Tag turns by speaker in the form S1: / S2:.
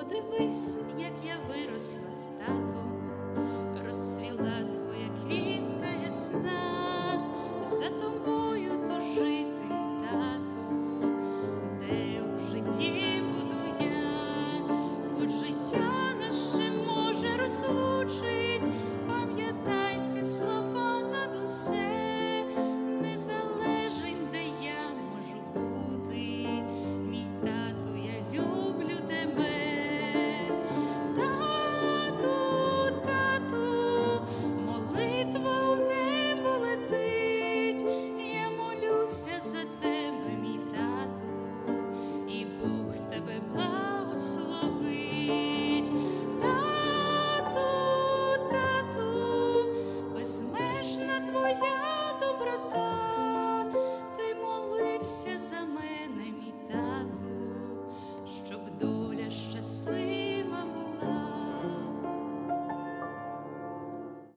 S1: Подивись, як я виросла, тату, розсвіла тут.